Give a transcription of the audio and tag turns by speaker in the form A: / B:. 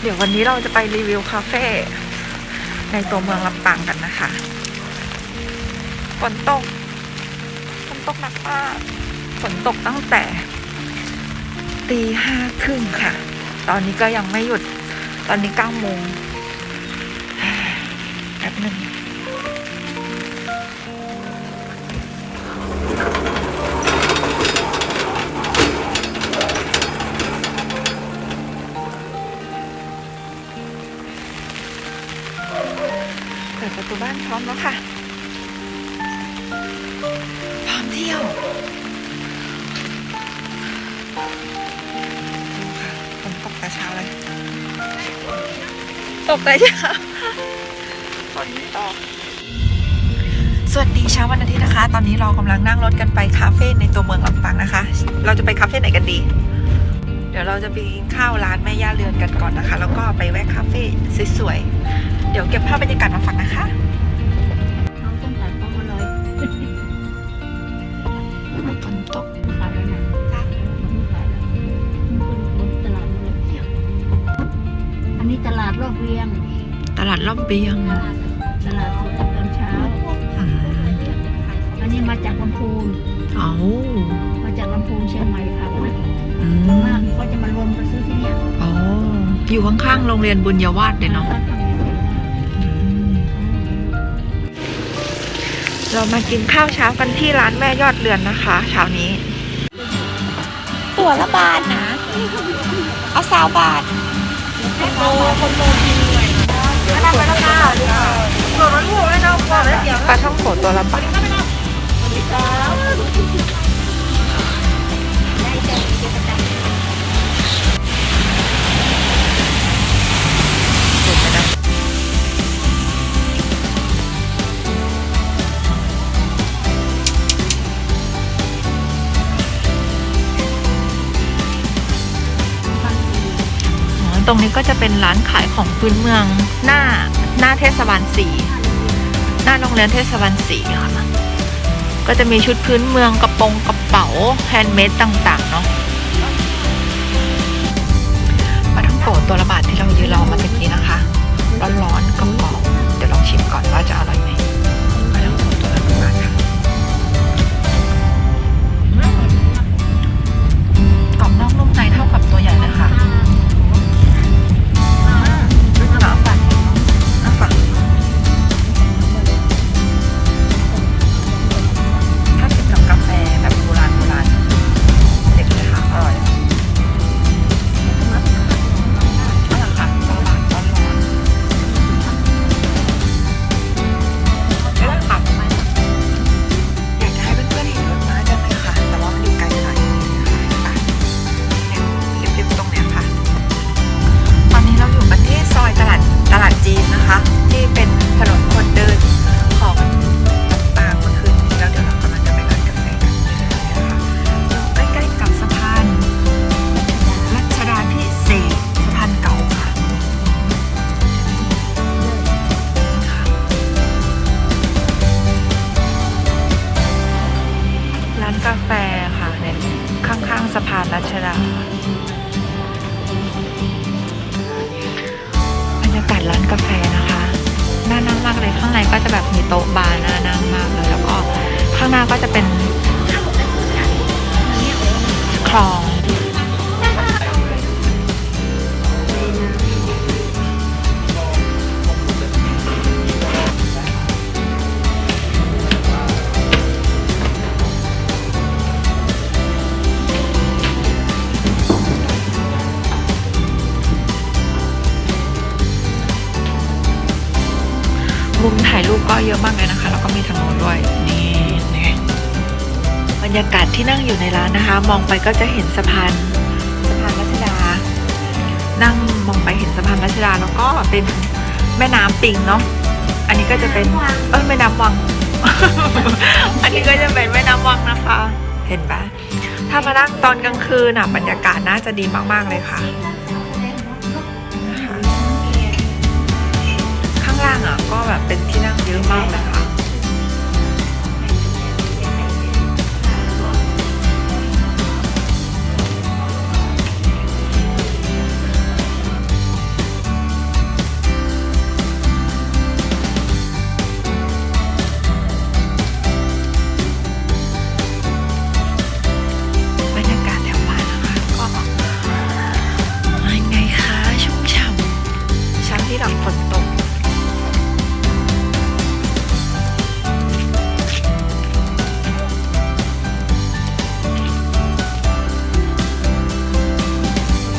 A: เดี๋ยววันนี้เราจะไปรีวิวคาเฟ่ในตัวเมืองลำปางกันนะคะฝนตกฝนตกหนักมากฝนตกตั้งแต่ตีห้าครึ่งค่ะ ตอนนี้ก็ยังไม่หยุด ตอนนี้เก้าโมงแป๊บหนึ่ง เปิดประตูบ้านพร้อมแล้วค่ะ พร้อมเที่ยวดูค่ะฝนตกแต่เช้าเลย ตกแต่เช้าฝนตกสวัสดีเช้าวันอาทิตย์นะคะ ตอนนี้เรากำลังนั่งรถกันไปคาเฟ่ในตัวเมืองลำปางนะคะ เราจะไปคาเฟ่ไหนกันดี เดี๋ยวเราจะไปกินข้าวร้านแม่ย่าเรือนกันก่อนนะคะ แล้วก็ไปแวะคาเฟ่สวยๆ เดี๋ยวเก็บภาพบรรยากาศมาฝากนะคะ
B: เอาต้มไก่ต้มมาเลย
A: ฝนตก
B: ขายไปไหนไม่ขายแล้วบนตลาดมาเลยอันนี้ตลาดรอบเวียง
A: ตลาดรอบเบียง
B: ตลาดสดตอนเช้า
A: อืม
B: อันนี้มาจากลำพูน
A: เอา
B: มาจากลำพูนเชียงใหม่ค่ะนะ
A: อื
B: ส่วน
A: ม
B: มากเขาจะมารวมกันซื้อที่เนี่ย
A: อ๋อ อยู่ข้างๆโรงเรียนบุญยวาสเลยเนาะ เรามากินข้าวเช้ากันที่ร้านแม่ยอดเรือนนะคะเช้านี้ ตัวละบาทนะ เอาสาวบาทโลคนโลกินเลยนะไปแล้วค่ะตัวมันลูกเลยนะปลาท่องโขตัวละบาท รงนี้ก็จะเป็นร้านขายของพื้นเมืองหน้าหน้าเทศบาลสีหน้าโรงเรียนเทศบาลสีค่ะก็จะมีชุดพื้นเมืองกระโปรงกระเป๋าแฮนด์เมดต่างๆเนาะปลาท่องโกะตัวละบาทที่เรายืนรอมาตะกี้นะคะร้อนๆกรอบ สะพานรัชดาบรรยากาศร้านกาแฟนะคะน่านั่งมากเลยข้างในก็จะแบบมีโต๊ะบาร์น่านั่งมากเลยแล้วก็ข้างหน้าก็จะเป็นคลอง มุมถ่ายรูปก็เยอะมากเลยนะคะ แล้วก็มีทางโน้นด้วย นี่นี่บรรยากาศที่นั่งอยู่ในร้านนะคะ มองไปก็จะเห็นสะพานสะพานรัชดา นั่งมองไปเห็นสะพานรัชดาแล้วก็เป็นแม่น้ำปิงเนาะอันนี้ก็จะเป็นเออแม่น้ำวัง อันนี้ก็จะเป็นแม่น้ำวังนะคะ เห็นปะถ้ามานั่งตอนกลางคืนน่ะบรรยากาศน่าจะดีมากๆเลยค่ะ ได้